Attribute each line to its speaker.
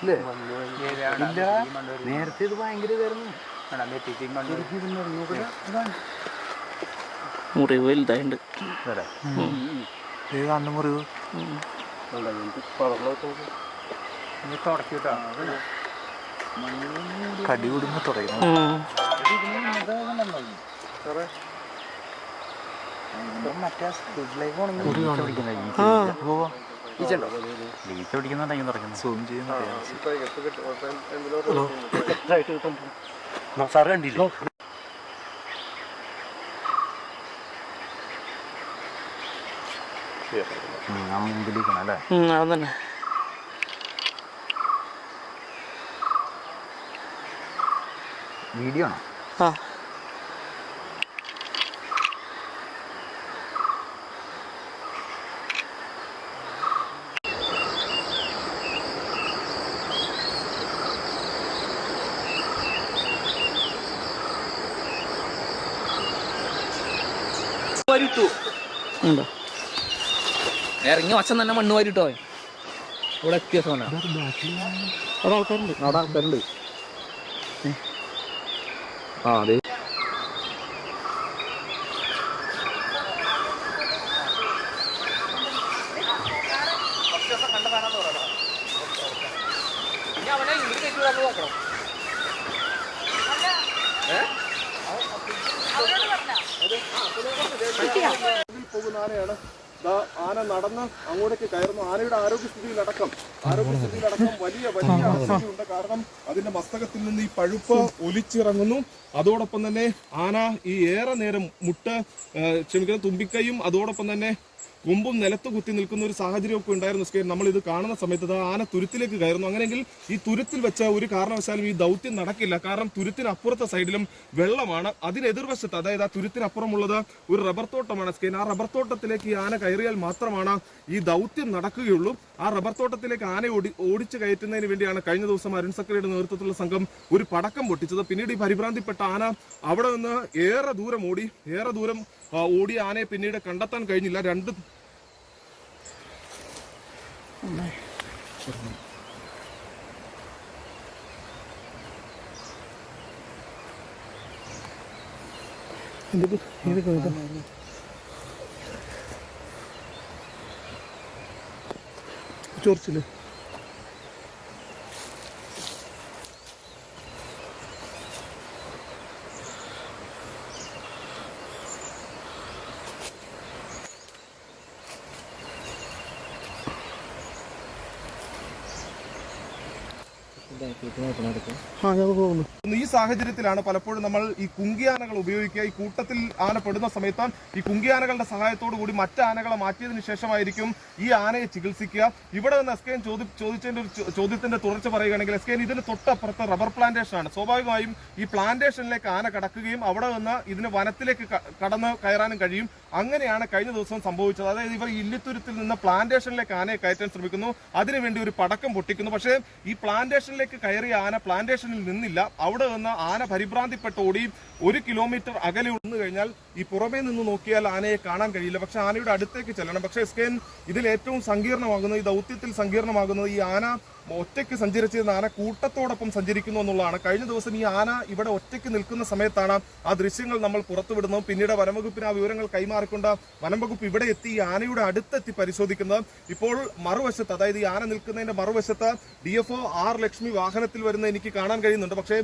Speaker 1: ഇല്ലേ? ഇല്ല. നേരത്തെ ഇത് ഭയങ്കര ഇതായിരുന്നു.
Speaker 2: മുറിവ്
Speaker 1: വലുതായിണ്ട് മുറിവ്. കടി കൂടുമ്പോ തുടങ്ങും. മറ്റേ സ്പീഡിലേക്ക് പോകണമെങ്കിൽ ലീച്ച പിടിക്കുന്നുണ്ടെങ്കിൽ തുടങ്ങുന്നു സൂം ചെയ്യുന്ന
Speaker 3: കണ്ടില്ലോ?
Speaker 1: ആ മുമ്പിലിരിക്കണം അല്ലേ?
Speaker 2: ഉം, അത് തന്നെ
Speaker 1: വീഡിയോ ആണോ?
Speaker 2: ആ. ഉണ്ടോ? ഇറങ്ങി വച്ചം തന്നെ മണ്ണ് വാരിട്ടോ ഇവിടെ എത്തിയ സോന. അവിടെ ആൾക്കാരുണ്ട്. അവിടെ ആൾക്കാരുണ്ട്. ആ അതെ
Speaker 4: ആന നടന്ന് അങ്ങോട്ടേക്ക് കയറുന്നു. ആനയുടെ ആരോഗ്യസ്ഥിതിയിലടക്കം. വലിയ വലിയ കാരണം അതിന്റെ മസ്തകത്തിൽ നിന്ന് ഈ പഴുപ്പ് ഒലിച്ചിറങ്ങുന്നു അതോടൊപ്പം തന്നെ ആന ഈ ഏറെ നേരം മുട്ട് ക്ഷമിക്കുന്ന തുമ്പിക്കയും അതോടൊപ്പം തന്നെ കൊമ്പും നിലത്ത് കുത്തി നിൽക്കുന്ന ഒരു സാഹചര്യമൊക്കെ ഉണ്ടായിരുന്നു സ്കേ നമ്മൾ ഇത് കാണുന്ന സമയത്ത് ആന തുരുത്തിലേക്ക് കയറുന്നു അങ്ങനെയെങ്കിൽ ഈ തുരുത്തിൽ വെച്ച ഒരു കാരണവശാലും ഈ ദൗത്യം നടക്കില്ല കാരണം തുരുത്തിനപ്പുറത്തെ സൈഡിലും വെള്ളമാണ് അതിനെതിർവശത്ത് അതായത് ആ തുരുത്തിനപ്പുറമുള്ളത് ഒരു റബ്ബർ തോട്ടമാണ് സ്കെയിൻ ആ റബ്ബർ തോട്ടത്തിലേക്ക് ഈ ആന കയറിയാൽ മാത്രമാണ് ഈ ദൗത്യം നടക്കുകയുള്ളൂ ആ റബ്ബർ തോട്ടത്തിലേക്ക് ആന ഓടി ഓടിച്ചു കയറ്റുന്നതിന് വേണ്ടിയാണ് കഴിഞ്ഞ ദിവസം അരുൺ സക്രയുടെ നേതൃത്വത്തിലുള്ള സംഘം ഒരു പടക്കം പൊട്ടിച്ചത്. പിന്നീട് ഈ പരിഭ്രാന്തിപ്പെട്ട ആന അവിടെ നിന്ന് ഏറെ ദൂരം ഓടി ഏറെ ദൂരം ഓടി ഓടിയ ആനയെ പിന്നീട് കണ്ടെത്താൻ കഴിഞ്ഞില്ല. രണ്ട് ചോർച്ചിൽ. ആ ഞാൻ പോകുന്നു ഈ സാഹചര്യത്തിലാണ് പലപ്പോഴും നമ്മൾ ഈ കുങ്കിയാനകൾ ഉപയോഗിക്കുക. ഈ കൂട്ടത്തിൽ ആന പെടുന്ന സമയത്ത് ഈ കുങ്കിയാനകളുടെ സഹായത്തോടു കൂടി മറ്റ് ആനകളെ മാറ്റിയതിന് ശേഷമായിരിക്കും ഈ ആനയെ ചികിത്സിക്കുക. ഇവിടെ നിന്ന് എസ് കെ ചോദി ചോദിച്ചതിന്റെ ഒരു ചോദ്യത്തിന്റെ തുടർച്ച പറയുകയാണെങ്കിൽ എസ് കെ ഇതിന് തൊട്ടപ്പുറത്ത് റബ്ബർ പ്ലാന്റേഷൻ ആണ് സ്വാഭാവികമായും ഈ പ്ലാന്റേഷനിലേക്ക് ആന കടക്കുകയും അവിടെ നിന്ന് ഇതിന് വനത്തിലേക്ക് കടന്ന് കയറാനും കഴിയും. അങ്ങനെയാണ് കഴിഞ്ഞ ദിവസം സംഭവിച്ചത്. അതായത് ഇവർ ഇല്ലിത്തുരുത്തിൽ നിന്ന് പ്ലാന്റേഷനിലേക്ക് ആനയെ കയറ്റാൻ ശ്രമിക്കുന്നു. അതിനുവേണ്ടി ഒരു പടക്കം പൊട്ടിക്കുന്നു. പക്ഷേ ഈ പ്ലാന്റേഷനിലേക്ക് കയറിയ ആന പ്ലാന്റേഷനിൽ നിന്നില്ല. അവിടെ നിന്ന് ആന പരിഭ്രാന്തിപ്പെട്ട് ഓടി ഒരു കിലോമീറ്റർ അകലെ ഉണർന്നു കഴിഞ്ഞാൽ ഈ പുറമേ നിന്ന് നോക്കിയാൽ ആനയെ കാണാൻ കഴിയില്ല. പക്ഷെ ആനയുടെ അടുത്തേക്ക് ചെല്ലണം. പക്ഷേ എസ്കേൻ ഇതിൽ ഏറ്റവും സങ്കീർണമാകുന്നത് ഈ ദൗത്യത്തിൽ സങ്കീർണമാകുന്നത് ഈ ആന ഒറ്റയ്ക്ക് സഞ്ചരിച്ചിരുന്ന ആന കൂട്ടത്തോടൊപ്പം സഞ്ചരിക്കുന്നു എന്നുള്ളതാണ്. കഴിഞ്ഞ ദിവസം ഈ ആന ഇവിടെ ഒറ്റയ്ക്ക് നിൽക്കുന്ന സമയത്താണ് ആ ദൃശ്യങ്ങൾ നമ്മൾ പുറത്തുവിടുന്നത്. പിന്നീട് വനംവകുപ്പിന് ആ വിവരങ്ങൾ കൈമാറിക്കൊണ്ട് വനംവകുപ്പ് ഇവിടെ എത്തി ഈ ആനയുടെ അടുത്തെത്തി പരിശോധിക്കുന്നത്. ഇപ്പോൾ മറുവശത്ത് അതായത് ഈ ആന നിൽക്കുന്നതിന്റെ മറുവശത്ത് ഡി ആർ ലക്ഷ്മി വാഹനത്തിൽ വരുന്ന എനിക്ക് കാണാൻ കഴിയുന്നുണ്ട്. പക്ഷേ